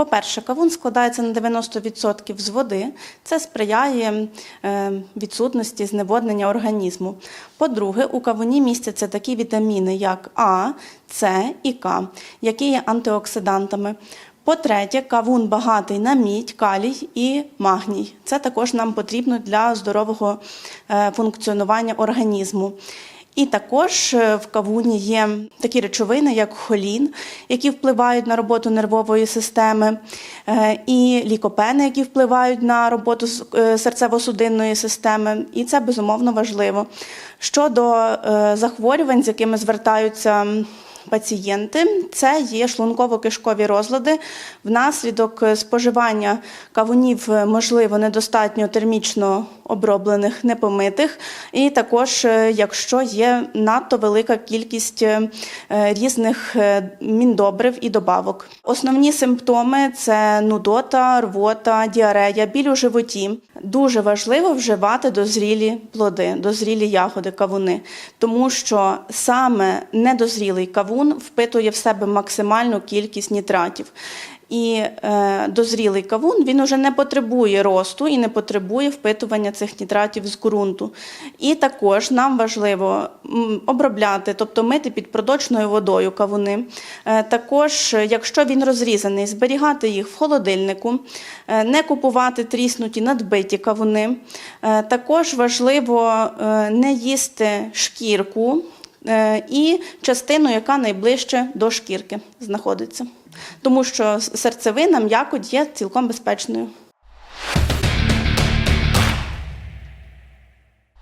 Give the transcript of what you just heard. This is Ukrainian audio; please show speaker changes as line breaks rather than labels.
По-перше, кавун складається на 90% з води. Це сприяє е, відсутності зневоднення організму. По-друге, у кавуні містяться такі вітаміни, як А, С і К, які є антиоксидантами. По-третє, кавун багатий на мідь, калій і магній. Це також нам потрібно для здорового е, функціонування організму. І також е, в кавуні є такі речовини, як холін, які впливають на роботу нервової системи, е, і лікопени, які впливають на роботу е, серцево-судинної системи. І це безумовно важливо. Щодо захворювань, з якими звертаються пацієнти, це є шлунково-кишкові розлади. Внаслідок споживання кавунів, можливо, недостатньо термічно оброблених, непомитих, і також, е, якщо є надто велика кількість е, різних е, міндобрив і добавок. Основні симптоми це нудота, рвота, діарея, біль у животі. Дуже важливо вживати дозрілі плоди, дозрілі ягоди, кавуни, тому що саме недозрілий кавун впитує в себе максимальну кількість нітратів. І е, дозрілий кавун він уже не потребує росту і не потребує впитування цих нітратів з ґрунту. І також нам важливо обробляти, тобто мити під проточною водою кавуни. Е, також, якщо він розрізаний, зберігати їх в холодильнику, е, не купувати тріснуті надбиті кавуни. Е, також важливо е, не їсти шкірку е, і частину, яка найближче до шкірки знаходиться. Тому що серцевина, м'якоть є цілком безпечною.